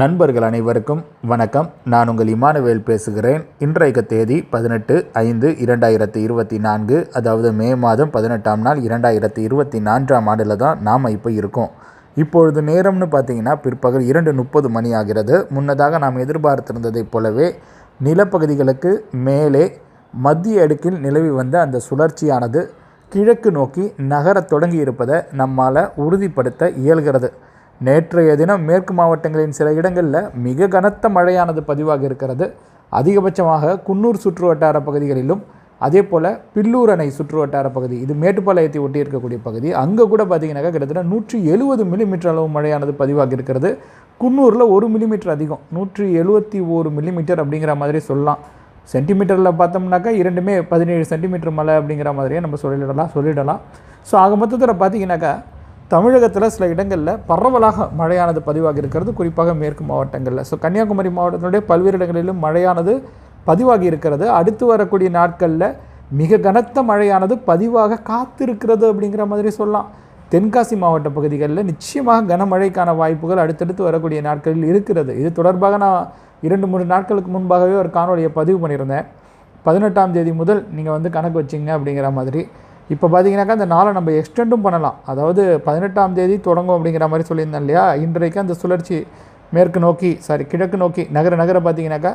நண்பர்கள் அனைவருக்கும் வணக்கம். நான் உங்கள் இமானுவேல் பேசுகிறேன். இன்றைக்கு தேதி பதினெட்டு ஐந்து இரண்டாயிரத்தி இருபத்தி நான்கு அதாவது மே மாதம் பதினெட்டாம் நாள் இரண்டாயிரத்தி இருபத்தி நான்காம் ஆண்டில் தான் நாம் இப்போ இருக்கோம். இப்பொழுது நேரம்னு பார்த்தீங்கன்னா பிற்பகல் இரண்டு முப்பது மணி ஆகிறது. முன்னதாக நாம் எதிர்பார்த்திருந்ததைப் போலவே நிலப்பகுதிகளுக்கு மேலே மத்திய அடுக்கில் நிலவி வந்த அந்த சுழற்சியானது கிழக்கு நோக்கி நகரத் தொடங்கி இருப்பதை நம்மால் உறுதிப்படுத்த இயல்கிறது. நேற்றைய தினம் மேற்கு மாவட்டங்களின் சில இடங்களில் மிக கனத்த மழையானது பதிவாக இருக்கிறது. அதிகபட்சமாக குன்னூர் சுற்று வட்டார பகுதிகளிலும் அதே போல் பில்லூர் அணை சுற்று வட்டார பகுதி இது மேட்டுப்பாளையத்தை ஒட்டி இருக்கக்கூடிய பகுதி அங்கே கூட பார்த்தீங்கன்னாக்கா கிட்டத்தட்ட நூற்றி எழுபது மில்லிமீட்டர் அளவு மழையானது பதிவாகி இருக்கிறது. குன்னூரில் ஒரு மில்லிமீட்டர் அதிகம் நூற்றி எழுபத்தி ஒரு மில்லிமீட்டர் அப்படிங்கிற மாதிரி சொல்லலாம். சென்டிமீட்டரில் பார்த்தோம்னாக்கா இரண்டுமே பதினேழு சென்டிமீட்டர் மழை அப்படிங்கிற மாதிரியே நம்ம சொல்லிடலாம் சொல்லிடலாம். ஸோ ஆக மொத்தத்தில் பார்த்தீங்கன்னாக்கா தமிழகத்தில் சில இடங்களில் பரவலாக மழையானது பதிவாகி இருக்கிறது. குறிப்பாக மேற்கு மாவட்டங்களில். ஸோ கன்னியாகுமரி மாவட்டத்தினுடைய பல்வேறு இடங்களிலும் மழையானது பதிவாகி இருக்கிறது. அடுத்து வரக்கூடிய நாட்களில் மிக கனத்த மழையானது பதிவாக காத்திருக்கிறது அப்படிங்கிற மாதிரி சொல்லலாம். தென்காசி மாவட்ட பகுதிகளில் நிச்சயமாக கனமழைக்கான வாய்ப்புகள் அடுத்தடுத்து வரக்கூடிய நாட்களில் இருக்கிறது. இது தொடர்பாக நான் இரண்டு மூணு நாட்களுக்கு முன்பாகவே ஒரு காணொலியை பதிவு பண்ணியிருந்தேன். பதினெட்டாம் தேதி முதல் நீங்கள் வந்து கணக்கு வச்சிங்க அப்படிங்கிற மாதிரி. இப்போ பார்த்தீங்கன்னாக்கா அந்த நாளை நம்ம எக்ஸ்டெண்டும் பண்ணலாம். அதாவது பதினெட்டாம் தேதி தொடங்கும் அப்படிங்கிற மாதிரி சொல்லியிருந்தேன் இல்லையா? இன்றைக்கு அந்த சுழற்சி மேற்கு நோக்கி சாரி கிழக்கு நோக்கி நகர நகர பார்த்தீங்கன்னாக்கா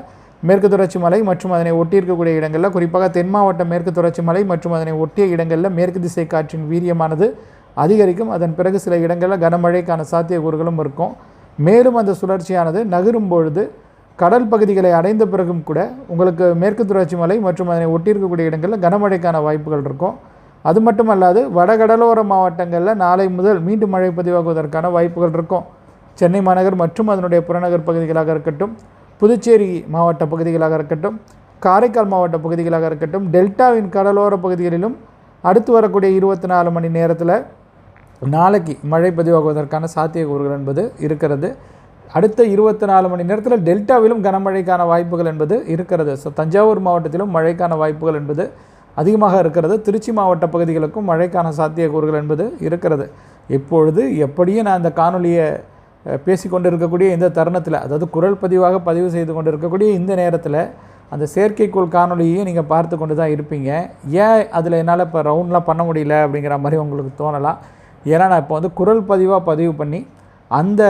மேற்கு தொடர்ச்சி மலை மற்றும் அதனை ஒட்டி இருக்கக்கூடிய இடங்களில் குறிப்பாக தென் மாவட்ட மேற்கு தொடர்ச்சி மலை மற்றும் அதனை ஒட்டிய இடங்களில் மேற்கு திசை காற்றின் வீரியமானது அதிகரிக்கும். அதன் பிறகு சில இடங்களில் கனமழைக்கான சாத்தியக்கூறுகளும் இருக்கும். மேலும் அந்த சுழற்சியானது நகரும் பொழுது கடல் பகுதிகளை அடைந்த பிறகும் கூட உங்களுக்கு மேற்கு தொடர்ச்சி மலை மற்றும் அதனை ஒட்டி இருக்கக்கூடிய இடங்களில் கனமழைக்கான வாய்ப்புகள் இருக்கும். அது மட்டுமல்லாது வடகடலோர மாவட்டங்களில் நாளை முதல் மீண்டும் மழை பதிவாகுவதற்கான வாய்ப்புகள் இருக்கும். சென்னை மாநகர் மற்றும் அதனுடைய புறநகர் பகுதிகளாக இருக்கட்டும் புதுச்சேரி மாவட்ட பகுதிகளாக இருக்கட்டும் காரைக்கால் மாவட்ட பகுதிகளாக இருக்கட்டும் டெல்டாவின் கடலோர பகுதிகளிலும் அடுத்து வரக்கூடிய இருபத்தி நாலு மணி நேரத்தில் நாளைக்கு மழை பதிவாகுவதற்கான சாத்தியக்கூறுகள் என்பது இருக்கிறது. அடுத்த இருபத்தி நாலு மணி நேரத்தில் டெல்டாவிலும் கனமழைக்கான வாய்ப்புகள் என்பது இருக்கிறது. ஸோ தஞ்சாவூர் மாவட்டத்திலும் மழைக்கான வாய்ப்புகள் என்பது அதிகமாக இருக்கிறது. திருச்சி மாவட்ட பகுதிகளுக்கும் மழைக்கான சாத்தியக்கூறுகள் என்பது இருக்கிறது. இப்பொழுது எப்படியும் நான் இந்த காணொலியை பேசிக்கொண்டு இருக்கக்கூடிய இந்த தருணத்தில் அதாவது குரல் பதிவாக பதிவு செய்து கொண்டு இருக்கக்கூடிய இந்த நேரத்தில் அந்த செயற்கைக்கோள் காணொலியையும் நீங்கள் பார்த்து கொண்டு தான் இருப்பீங்க. ஏன் அதில் என்னால் இப்போ ரவுண்ட்லாம் பண்ண முடியல அப்படிங்கிற மாதிரி உங்களுக்கு தோணலாம். ஏன்னா நான் இப்போ வந்து குரல் பதிவாக பதிவு பண்ணி அந்த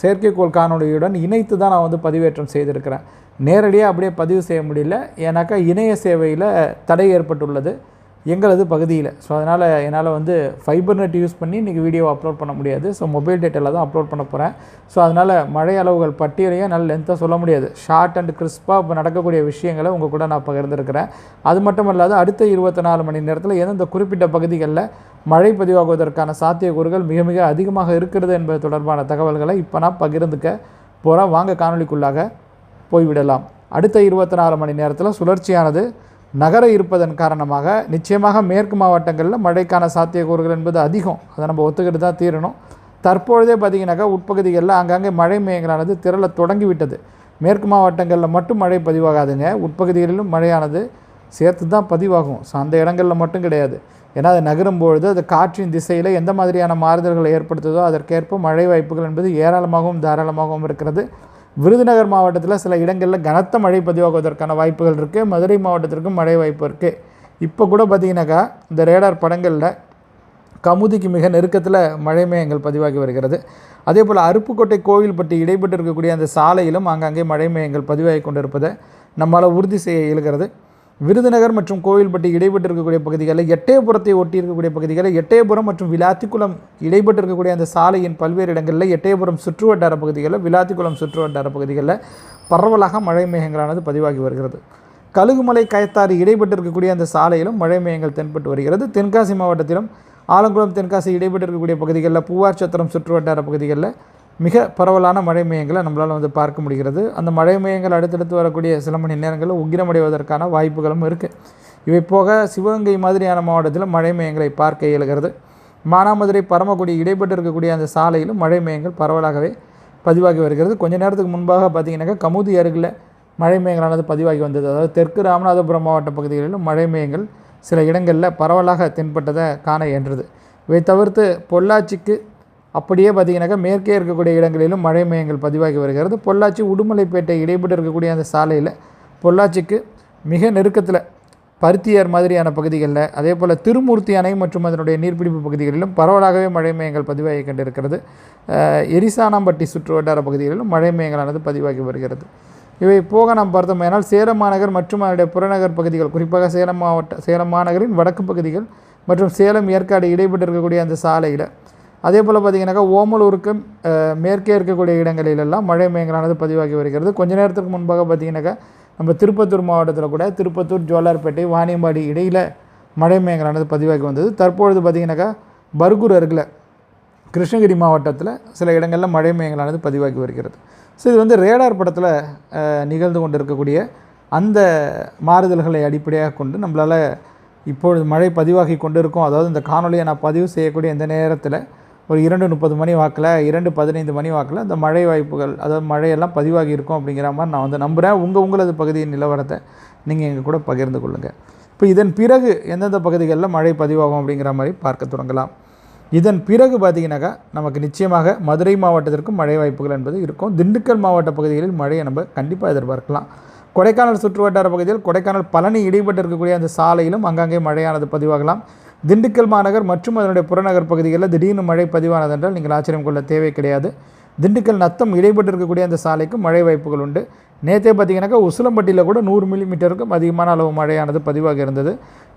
செயற்கைக்கோள் காணொலியுடன் இணைத்து தான் நான் வந்து பதிவேற்றம் செய்திருக்கிறேன். நேரடியாக அப்படியே பதிவு செய்ய முடியல. ஏன்னாக்கா இணைய சேவையில் தடை ஏற்பட்டுள்ளது. எங்களது பகுதியில். ஸோ அதனால் என்னால் வந்து ஃபைபர் நெட் யூஸ் பண்ணி இன்றைக்கி வீடியோ அப்லோட் பண்ண முடியாது. ஸோ மொபைல் டேட்டாவில் தான் அப்லோட் பண்ண போகிறேன் ஸோ அதனால் மழை அளவுகள் பட்டியலையும் நல்ல லென்த்தாக சொல்ல முடியாது. ஷார்ட் அண்ட் கிறிஸ்பாக இப்போ நடக்கக்கூடிய விஷயங்களை உங்கள் கூட நான் பகிர்ந்துருக்கிறேன். அது மட்டும் இல்லாத அடுத்த இருபத்தி நாலு மணி நேரத்தில் எந்தெந்த குறிப்பிட்ட பகுதிகளில் மழை பதிவாகுவதற்கான சாத்தியக்கூறுகள் மிக மிக அதிகமாக இருக்கிறது என்பது தொடர்பான தகவல்களை இப்போ நான் பகிர்ந்துக்க போகிறேன் வாங்க காணொலிக்குள்ளாக போய்விடலாம். அடுத்த இருபத்தி நாலு மணி நேரத்தில் சுழற்சியானது நகர இருப்பதன் காரணமாக நிச்சயமாக மேற்கு மாவட்டங்களில் மழைக்கான சாத்தியக்கூறுகள் என்பது அதிகம். அதை நம்ம ஒத்துக்கிட்டு தான் தீரணும். தற்பொழுதே பார்த்திங்கனாக்கா உட்பகுதிகளில் அங்கங்கே மழை மேகங்களானது திரள தொடங்கிவிட்டது. மேற்கு மாவட்டங்களில் மட்டும் மழை பதிவாகாதுங்க. உட்பகுதிகளிலும் மழையானது சேர்த்து தான் பதிவாகும். ஸோ அந்த இடங்களில் மட்டும் கிடையாது. ஏன்னா அது நகரும் பொழுது அது காற்றின் திசையில் எந்த மாதிரியான மாறுதல்களை ஏற்படுத்துதோ அதற்கேற்ப மழை வாய்ப்புகள் என்பது ஏராளமாகவும் தாராளமாகவும் இருக்கிறது. விருதுநகர் மாவட்டத்தில் சில இடங்களில் கனத்த மழை பதிவாகுவதற்கான வாய்ப்புகள் இருக்குது மதுரை மாவட்டத்திற்கும் மழை வாய்ப்பு இருக்குது இப்போ கூட பார்த்திங்கனாக்கா இந்த ரேடார் படங்களில் கமுதிக்கு மிக நெருக்கத்தில் மழை மேகங்கள் பதிவாகி வருகிறது. அதே போல் அருப்புக்கோட்டை கோவில்பட்டி இடைப்பட்டு இருக்கக்கூடிய அந்த சாலையிலும் ஆங்காங்கே மழை மேகங்கள் பதிவாகி கொண்டிருப்பதை நம்மளால் உறுதி செய்ய இயல்கிறது. விருதுநகர் மற்றும் கோவில்பட்டி இடைப்பட்டு இருக்கக்கூடிய பகுதிகளில் எட்டயபுரத்தை ஒட்டி இருக்கக்கூடிய பகுதிகளில் எட்டயபுரம் மற்றும் விளாத்திக்குளம் இடைப்பட்டு இருக்கக்கூடிய அந்த சாலையின் பல்வேறு இடங்களில் எட்டயபுரம் சுற்று வட்டார பகுதிகளில் விளாத்திக்குளம் சுற்று வட்டார பகுதிகளில் பரவலாக மழை மேகங்களானது பதிவாகி வருகிறது. கழுகுமலை கயத்தாறு இடைப்பட்டு இருக்கக்கூடிய அந்த சாலையிலும் மழை மேகங்கள் தென்பட்டு வருகிறது. தென்காசி மாவட்டத்திலும் ஆலங்குளம் தென்காசி இடைப்பட்டு இருக்கக்கூடிய பகுதிகளில் பூவார் சத்திரம் சுற்று வட்டார பகுதிகளில் மிக பரவலான மழை மையங்களை நம்மளால் வந்து பார்க்க முடிகிறது. அந்த மழை மையங்கள் அடுத்தடுத்து வரக்கூடிய சில மணி நேரங்களில் உக்கிரமடைவதற்கான வாய்ப்புகளும் இருக்குது இவை போக சிவகங்கை மாதிரியான மாவட்டத்தில் மழை மையங்களை பார்க்க இயலுகிறது. மானாமதுரை பரமக்குடி இடைப்பட்டு இருக்கக்கூடிய அந்த சாலையிலும் மழை மையங்கள் பரவலாகவே பதிவாகி வருகிறது. கொஞ்ச நேரத்துக்கு முன்பாக பார்த்தீங்கன்னாக்கா கமுதி அருகில் மழை மையங்களானது பதிவாகி வந்தது. அதாவது தெற்கு ராமநாதபுரம் மாவட்ட பகுதிகளிலும் மழை மையங்கள் சில இடங்களில் பரவலாக தென்பட்டதை காண இயன்றது. இவை தவிர்த்து பொள்ளாச்சிக்கு அப்படியே பார்த்தீங்கன்னாக்கா மேற்கே இருக்கக்கூடிய இடங்களிலும் மழை மையங்கள் பதிவாகி வருகிறது. பொள்ளாச்சி உடுமலைப்பேட்டை இடைப்பட்டு இருக்கக்கூடிய அந்த சாலையில் பொள்ளாச்சிக்கு மிக நெருக்கத்தில் பருத்தியார் மாதிரியான பகுதிகளில் அதே போல் திருமூர்த்தி அணை மற்றும் அதனுடைய நீர்பிடிப்பு பகுதிகளிலும் பரவலாகவே மழை மையங்கள் பதிவாகி கொண்டிருக்கிறது. எரிசானாம்பட்டி சுற்று வட்டார பகுதிகளிலும் மழை மையங்களானது பதிவாகி வருகிறது. இவை போக நாம் பார்த்தோமேனால் சேலம் மாநகர் மற்றும் அதனுடைய புறநகர் பகுதிகள் குறிப்பாக சேலம் மாவட்ட சேலம் மாநகரின் வடக்கு பகுதிகள் மற்றும் சேலம் ஏற்காடு இடைப்பட்டு இருக்கக்கூடிய அந்த சாலையில் அதே போல் பார்த்தீங்கன்னாக்கா ஓமலூருக்கு மேற்கே இருக்கக்கூடிய இடங்களிலெல்லாம் மழை மேங்கலானது பதிவாகி வருகிறது. கொஞ்ச நேரத்துக்கு முன்பாக பார்த்தீங்கன்னாக்கா நம்ம திருப்பத்தூர் மாவட்டத்தில் கூட திருப்பத்தூர் ஜோலார்பேட்டை வாணியம்பாடி இடையில் மழை மேங்கலானது பதிவாகி வந்தது. தற்பொழுது பார்த்தீங்கன்னாக்கா பர்கூர் அருகில் கிருஷ்ணகிரி மாவட்டத்தில் சில இடங்களில் மழை மேங்கலானது பதிவாகி வருகிறது. ஸோ இது வந்து ரேடார் படத்தில் நிகழ்ந்து கொண்டு இருக்கக்கூடிய அந்த மாறுதல்களை அடிப்படையாக கொண்டு நம்மளால் இப்பொழுது மழை பதிவாகி கொண்டு இருக்கும் அதாவது இந்த காணொலியை நான் பதிவு செய்யக்கூடிய இந்த நேரத்தில் ஒரு இரண்டு முப்பது மணி வாக்கில் இரண்டு பதினைந்து மணி வாக்கில் இந்த மழை வாய்ப்புகள் அதாவது மழையெல்லாம் பதிவாகி இருக்கும் அப்படிங்கிற மாதிரி நான் வந்து நம்புகிறேன் உங்கள் உங்களது பகுதியின் நிலவரத்தை நீங்கள் எங்கள் கூட பகிர்ந்து கொள்ளுங்கள் இப்போ இதன் பிறகு எந்தெந்த பகுதிகளில் மழை பதிவாகும் அப்படிங்கிற மாதிரி பார்க்க தொடங்கலாம். இதன் பிறகு பார்த்திங்கனாக்கா நமக்கு நிச்சயமாக மதுரை மாவட்டத்திற்கும் மழை வாய்ப்புகள் என்பது இருக்கும். திண்டுக்கல் மாவட்ட பகுதிகளில் மழையை நம்ம கண்டிப்பாக எதிர்பார்க்கலாம். கொடைக்கானல் சுற்றுவட்டார பகுதியில் கொடைக்கானல் பழனி இடைப்பட்டு இருக்கக்கூடிய அந்த சாலையிலும் அங்கங்கே மழையானது பதிவாகலாம். திண்டுக்கல் மாநகர் மற்றும் அதனுடைய புறநகர் பகுதிகளில் திடீர்னு மழை பதிவானது என்றால் நீங்கள் ஆச்சரியம் கொள்ள தேவை கிடையாது. திண்டுக்கல் நத்தம் இடைப்பட்டு இருக்கக்கூடிய அந்த சாலைக்கு மழை வாய்ப்புகள் உண்டு. நேற்றே பார்த்தீங்கன்னாக்கா உசிலம்பட்டியில் கூட நூறு மில்லிமீட்டருக்கும் அதிகமான அளவு மழையானது பதிவாக இருந்தது.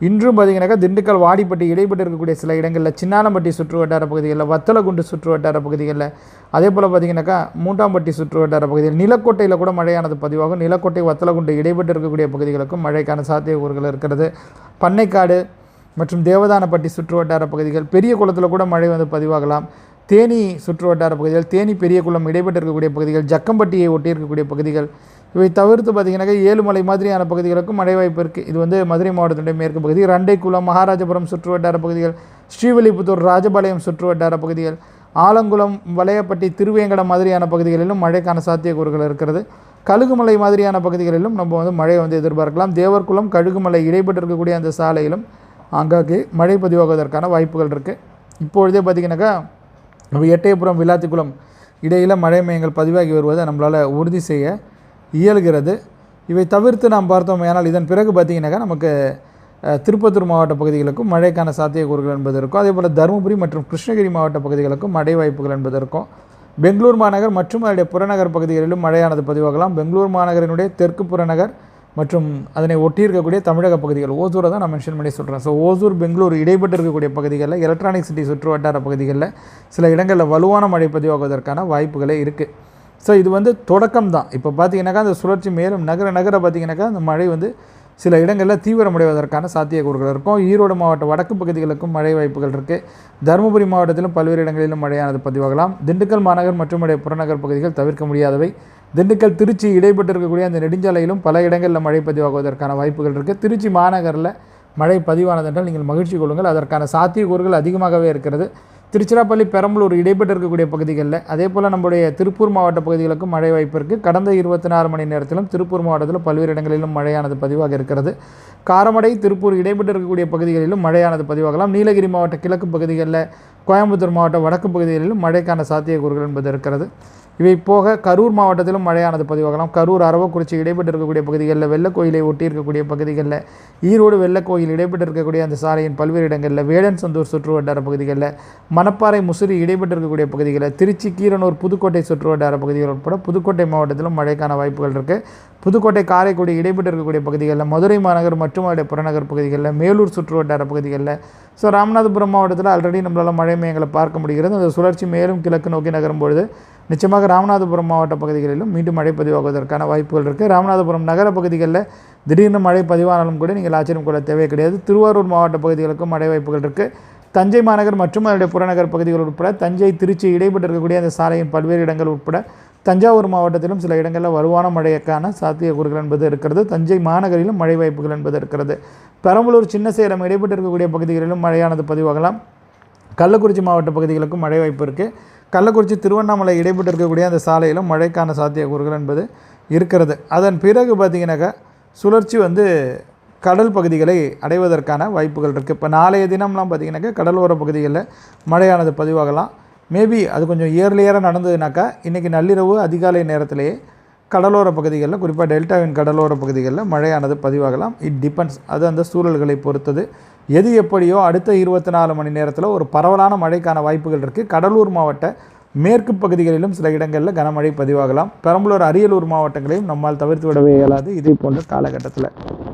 இன்றும் பார்த்தீங்கன்னாக்கா திண்டுக்கல் வாடிப்பட்டி இடைப்பட்டு இருக்கக்கூடிய சில இடங்களில் சின்னானம்பட்டி சுற்று வட்டார பகுதிகளில் வத்தலகுண்டு சுற்று வட்டார பகுதிகளில் அதே போல் பார்த்தீங்கன்னாக்கா மூட்டாம்பட்டி சுற்று வட்டார பகுதியில் நிலக்கோட்டையில் கூட மழையானது பதிவாகும். நிலக்கோட்டை வத்தலகுண்டு இடைப்பட்டு இருக்கக்கூடிய பகுதிகளுக்கும் மழைக்கான சாத்தியக்கூறுகள் இருக்கிறது. பண்ணைக்காடு மற்றும் தேவதானப்பட்டி சுற்று வட்டார பகுதிகள் பெரிய குளத்தில் கூட மழை வந்து பதிவாகலாம். தேனி சுற்று வட்டார பகுதிகள் தேனி பெரிய குளம் இடைப்பட்டு இருக்கக்கூடிய பகுதிகள் ஜக்கம்பட்டியை ஒட்டி இருக்கக்கூடிய பகுதிகள் இவை தவிர்த்து பார்த்தீங்கன்னாக்கா ஏழுமலை மாதிரியான பகுதிகளுக்கும் மழை வாய்ப்பு இருக்குது இது வந்து மதுரை மாவட்டத்தினுடைய மேற்கு பகுதி ரண்டைக்குளம் மகாராஜபுரம் சுற்று வட்டார பகுதிகள் ஸ்ரீவில்லிபுத்தூர் ராஜபாளையம் சுற்று வட்டார பகுதிகள் ஆலங்குளம் வளையப்பட்டி திருவேங்கடம் மாதிரியான பகுதிகளிலும் மழைக்கான சாத்தியக்கூறுகள் இருக்கிறது. கழுகுமலை மாதிரியான பகுதிகளிலும் நம்ம வந்து மழை வந்து எதிர்பார்க்கலாம். தேவர்குளம் கழுகுமலை இடைப்பட்டு இருக்கக்கூடிய அந்த சாலையிலும் ஆங்காங்கே மழை பதிவாகுவதற்கான வாய்ப்புகள் இருக்குது இப்பொழுதே பார்த்திங்கனாக்கா நம்ம எட்டயபுரம் விளாத்திக்குளம் இடையில் மழை மையங்கள் பதிவாகி வருவதை நம்மளால் உறுதி செய்ய இயல்கிறது. இவை தவிர்த்து நாம் பார்த்தோம் ஆனால் இதன் பிறகு பார்த்திங்கனாக்கா நமக்கு திருப்பத்தூர் மாவட்ட பகுதிகளுக்கும் மழைக்கான சாத்தியக்கூறுகள் என்பது இருக்கும். அதே போல் தருமபுரி மற்றும் கிருஷ்ணகிரி மாவட்ட பகுதிகளுக்கும் மழை வாய்ப்புகள் என்பது இருக்கும். பெங்களூர் மாநகர் மற்றும் அதனுடைய புறநகர் பகுதிகளிலும் மழையானது பதிவாகலாம். பெங்களூர் மாநகரினுடைய தெற்கு புறநகர் மற்றும் அதனை ஒட்டி இருக்கக்கூடிய தமிழக பகுதிகள். ஓசூரை தான் நான் மென்ஷன் பண்ணி சொல்கிறேன் ஸோ ஓசூர் பெங்களூர் இடைப்பட்டு இருக்கக்கூடிய பகுதிகளில் எலக்ட்ரானிக் சிட்டி சுற்று வட்டார பகுதிகளில் சில இடங்களில் வலுவான மழை பதிவாகுவதற்கான வாய்ப்புகளே இருக்குது ஸோ இது வந்து தொடக்கம் தான். இப்போ பார்த்தீங்கன்னாக்கா அந்த சுழற்சி மேலும் நகர நகர பார்த்தீங்கன்னாக்கா அந்த மழை வந்து சில இடங்களில் தீவிரமடைவதற்கான சாத்தியக்கூறுகள் இருக்கும். ஈரோடு மாவட்ட வடக்கு பகுதிகளுக்கும் மழை வாய்ப்புகள் இருக்குது தருமபுரி மாவட்டத்திலும் பல்வேறு இடங்களிலும் மழையானது பதிவாகலாம். திண்டுக்கல் மாநகர் மற்றும் புறநகர் பகுதிகள் தவிர்க்க முடியாதவை. திண்டுக்கல் திருச்சி இடைப்பட்டு இருக்கக்கூடிய அந்த நெடுஞ்சாலையிலும் பல இடங்களில் மழை பதிவாகுவதற்கான வாய்ப்புகள் இருக்குது திருச்சி மாநகரில் மழை பதிவானதென்றால் நீங்கள் மகிழ்ச்சி கொள்ளுங்கள். அதற்கான சாத்தியக்கூறுகள் அதிகமாகவே இருக்கிறது. திருச்சிராப்பள்ளி பெரம்பலூர் இடைப்பட்டு இருக்கக்கூடிய பகுதிகளில் அதே போல் நம்முடைய திருப்பூர் மாவட்ட பகுதிகளுக்கும் மழை வாய்ப்பு இருக்குது கடந்த இருபத்தி நாலு மணி நேரத்திலும் திருப்பூர் மாவட்டத்தில் பல்வேறு இடங்களிலும் மழையானது பதிவாக இருக்கிறது. காரமடை திருப்பூர் இடைப்பட்டு இருக்கக்கூடிய பகுதிகளிலும் மழையானது பதிவாகலாம். நீலகிரி மாவட்ட கிழக்கு பகுதிகளில் கோயம்புத்தூர் மாவட்டம் வடக்கு பகுதிகளிலும் மழைக்கான சாத்தியக்கூறுகள் என்பது இருக்கிறது. இவை போக கரூர் மாவட்டத்திலும் மழையானது பதிவாகலாம். கரூர் அரவக்குறிச்சி இடைப்பட்டு இருக்கக்கூடிய பகுதிகளில் வெள்ளக்கோயிலை ஒட்டி இருக்கக்கூடிய பகுதிகளில் ஈரோடு வெள்ளக்கோயில் இடைப்பட்டு இருக்கக்கூடிய அந்த சாலையின் பல்வேறு இடங்களில் வேடன் சந்தூர் சுற்று வட்டார பகுதிகளில் மணப்பாறை முசிறி இடைப்பட்டு இருக்கக்கூடிய பகுதிகளில் திருச்சி கீரனூர் புதுக்கோட்டை சுற்று வட்டார பகுதிகள் உட்பட புதுக்கோட்டை மாவட்டத்திலும் மழைக்கான வாய்ப்புகள் இருக்குது புதுக்கோட்டை காரைக்குடி இடைப்பட்டு இருக்கக்கூடிய பகுதிகளில் மதுரை மாநகர் மற்றும் அதனுடைய புறநகர் பகுதிகளில் மேலூர் சுற்று வட்டார பகுதிகளில் ஸோ ராமநாதபுரம் மாவட்டத்தில் ஆல்ரெடி நம்மளால் மழை மையங்களை பார்க்க முடிகிறது. அந்த சுழற்சி மேலும் கிழக்கு நோக்கி நகரும் பொழுது நிச்சயமாக ராமநாதபுரம் மாவட்ட பகுதிகளிலும் மீண்டும் மழை பதிவாகுவதற்கான வாய்ப்புகள் இருக்குது ராமநாதபுரம் நகர பகுதிகளில் திடீர்னு மழை பதிவானாலும் கூட நீங்கள் ஆச்சரியம் கொள்ள தேவை கிடையாது. திருவாரூர் மாவட்ட பகுதிகளுக்கும் மழை வாய்ப்புகள் இருக்குது தஞ்சை மாநகர் மற்றும் அதனுடைய புறநகர் பகுதிகள் உட்பட தஞ்சை திருச்சி இடைப்பட்டு இருக்கக்கூடிய அந்த சாலையின் பல்வேறு இடங்கள் உட்பட தஞ்சாவூர் மாவட்டத்திலும் சில இடங்களில் வருவான மழைக்கான சாத்தியக்கூறுகள் என்பது இருக்கிறது. தஞ்சை மாநகரிலும் மழை வாய்ப்புகள் என்பது இருக்கிறது. பெரம்பலூர் சின்ன சேலம் இடைப்பட்டு இருக்கக்கூடிய பகுதிகளிலும் மழையானது பதிவாகலாம். கள்ளக்குறிச்சி மாவட்ட பகுதிகளுக்கும் மழை வாய்ப்பு இருக்குது கள்ளக்குறிச்சி திருவண்ணாமலை இடைப்பட்டு இருக்கக்கூடிய அந்த சாலையிலும் மழைக்கான சாத்தியக்கூறுகள் என்பது இருக்கிறது. அதன் பிறகு பார்த்திங்கனாக்கா சுழற்சி வந்து கடல் பகுதிகளை அடைவதற்கான வாய்ப்புகள் இருக்குது இப்போ நாளைய தினம்லாம் பார்த்திங்கனாக்கா கடலோர பகுதிகளில் மழையானது பதிவாகலாம். மேபி அது கொஞ்சம் இயர்லியராக நடந்ததுனாக்கா இன்றைக்கி நள்ளிரவு அதிகாலை நேரத்திலேயே கடலோர பகுதிகளில் குறிப்பாக டெல்டாவின் கடலோர பகுதிகளில் மழையானது பதிவாகலாம். இட் டிபெண்ட்ஸ் அது அந்த சூழல்களை பொறுத்தது. எது எப்படியோ அடுத்த இருபத்தி நாலு மணி நேரத்தில் ஒரு பரவலான மழைக்கான வாய்ப்புகள் இருக்குது கடலூர் மாவட்ட மேற்கு பகுதிகளிலும் சில இடங்களில் கனமழை பதிவாகலாம். பெரம்பலூர் அரியலூர் மாவட்டங்களையும் நம்மால் தவிர்த்து விடவே இயலாது. இதே போன்ற காலகட்டத்தில்.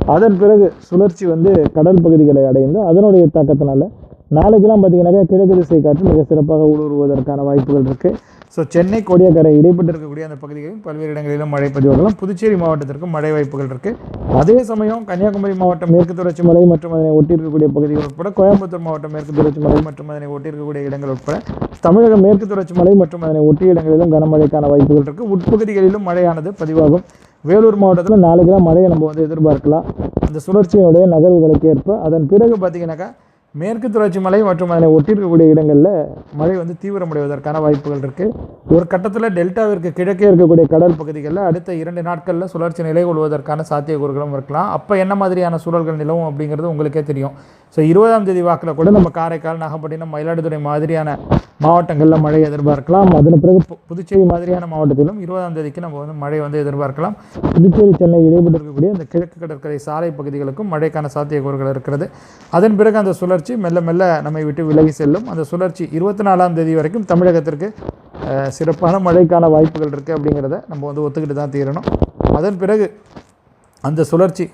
அதன் பிறகு சுழற்சி வந்து கடல் பகுதிகளை அடைந்து அதனுடைய தாக்கத்தினால நாளைக்கெல்லாம் பார்த்தீங்கன்னாக்கா கிழக்கு திசை காற்று மிக சிறப்பாக ஊடுருவதற்கான வாய்ப்புகள் இருக்குது ஸோ சென்னை கோடியக்கரை இடைப்பட்டு இருக்கக்கூடிய அந்த பகுதிகளில் பல்வேறு இடங்களிலும் மழை பதிவாகலாம் புதுச்சேரி மாவட்டத்திற்கும் மழை வாய்ப்புகள் இருக்குது அதே சமயம் கன்னியாகுமரி மாவட்டம் மேற்கு தொடர்ச்சி மலை மற்றும் அதனை ஒட்டியிருக்கக்கூடிய பகுதிகள் உட்பட கோயம்புத்தூர் மாவட்டம் மேற்கு தொடர்ச்சி மலை மற்றும் அதனை ஒட்டியிருக்கக்கூடிய இடங்கள் உட்பட தமிழக மேற்கு தொடர்ச்சி மலை மற்றும் அதனை ஒட்டிய இடங்களிலும் கனமழைக்கான வாய்ப்புகள் இருக்குது உட்பகுதிகளிலும் மழையானது பதிவாகும். வேலூர் மாவட்டத்தில் நாளைக்கெல்லாம் மழையை நம்ம வந்து எதிர்பார்க்கலாம். அந்த சுழற்சியினுடைய நகர்வுகளுக்கு ஏற்ப அதன் பிறகு பார்த்தீங்கன்னாக்கா மேற்கு தொடர்ச்சி மலை மற்றும் அதனை ஒட்டியிருக்கக்கூடிய இடங்களில் மழை வந்து தீவிரமடைவதற்கான வாய்ப்புகள் இருக்குது ஒரு கட்டத்தில் டெல்டாவிற்கு கிழக்கே இருக்கக்கூடிய கடல் பகுதிகளில் அடுத்த இரண்டு நாட்களில் சுழற்சி நிலை கொள்வதற்கான சாத்தியக்கூறுகளும் இருக்கலாம். அப்போ என்ன மாதிரியான சூழல்கள் நிலவும் அப்படிங்கிறது உங்களுக்கே தெரியும். ஸோ இருபதாம் தேதி வாக்கில் கூட நம்ம காரைக்கால் நாகப்பட்டினம் மயிலாடுதுறை மாதிரியான மாவட்டங்களில் மழை எதிர்பார்க்கலாம். அதன் பிறகு பு- புதுச்சேரி மாதிரியான மாவட்டத்திலும் இருபதாம் தேதிக்கு நம்ம வந்து மழை வந்து எதிர்பார்க்கலாம். புதுச்சேரி சென்னை இடைப்பட்டு இருக்கக்கூடிய அந்த கிழக்கு கடற்கரை சாலை பகுதிகளுக்கும் மழைக்கான சாத்தியக்கூறுகள் இருக்கிறது. அதன் பிறகு அந்த சுழற்சி மெல்ல மெல்ல நம்மை விட்டு விலகி செல்லும். அந்த சுழற்சி இருபத்தி நாலாம் தேதி வரைக்கும் தமிழகத்திற்கு சிறப்பான மழைக்கான வாய்ப்புகள் இருக்குது அப்படிங்கிறத நம்ம வந்து ஒத்துக்கிட்டு தான் தீரணும். அதன் பிறகு அந்த சுழற்சி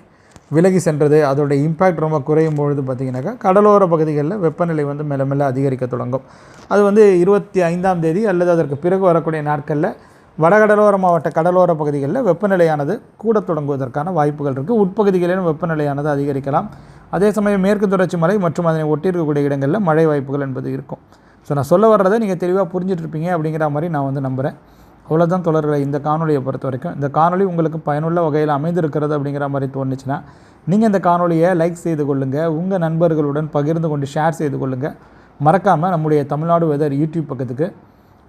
விலகி சென்றது அதோடைய இம்பேக்ட் ரொம்ப குறையும் பொழுது பார்த்திங்கனாக்கா கடலோர பகுதிகளில் வெப்பநிலை வந்து மெல்ல மெல்ல அதிகரிக்க தொடங்கும். அது வந்து இருபத்தி ஐந்தாம் தேதி அல்லது அதற்கு பிறகு வரக்கூடிய நாட்களில் வடகடலோர மாவட்ட கடலோர பகுதிகளில் வெப்பநிலையானது கூட தொடங்குவதற்கான வாய்ப்புகள் இருக்குது உட்பகுதிகளிலும் வெப்பநிலையானது அதிகரிக்கலாம். அதே சமயம் மேற்கு தொடர்ச்சி மலை மற்றும் அதனை ஒட்டியிருக்கக்கூடிய இடங்களில் மழை வாய்ப்புகள் என்பது இருக்கும். ஸோ நான் சொல்ல வர்றதை நீங்கள் தெளிவாக புரிஞ்சிட்ருப்பீங்க அப்படிங்கிற மாதிரி நான் வந்து நம்புகிறேன் அவ்வளோதான் தொடர்களை இந்த காணொலியை பொறுத்த வரைக்கும் இந்த காணொலி உங்களுக்கு பயனுள்ள வகையில் அமைந்திருக்கிறது அப்படிங்கிற மாதிரி தோணுச்சுன்னா நீங்கள் இந்த காணொலியை லைக் செய்து கொள்ளுங்கள் உங்கள் நண்பர்களுடன் பகிர்ந்து கொண்டு ஷேர் செய்து கொள்ளுங்கள் மறக்காமல் நம்முடைய தமிழ்நாடு வெதர் யூடியூப் பக்கத்துக்கு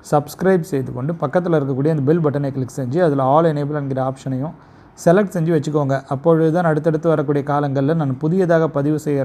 சப்ஸ்கிரைப் செய்து கொண்டு பக்கத்தில் இருக்கக்கூடிய அந்த பெல் பட்டனை கிளிக் செஞ்சு அதில் ஆல் எனேபிள் என்கிற ஆப்ஷனையும் செலக்ட் செஞ்சு வச்சுக்கோங்க. அப்பொழுது தான் அடுத்தடுத்து வரக்கூடிய காலங்களில் நான் புதியதாக பதிவு செய்ய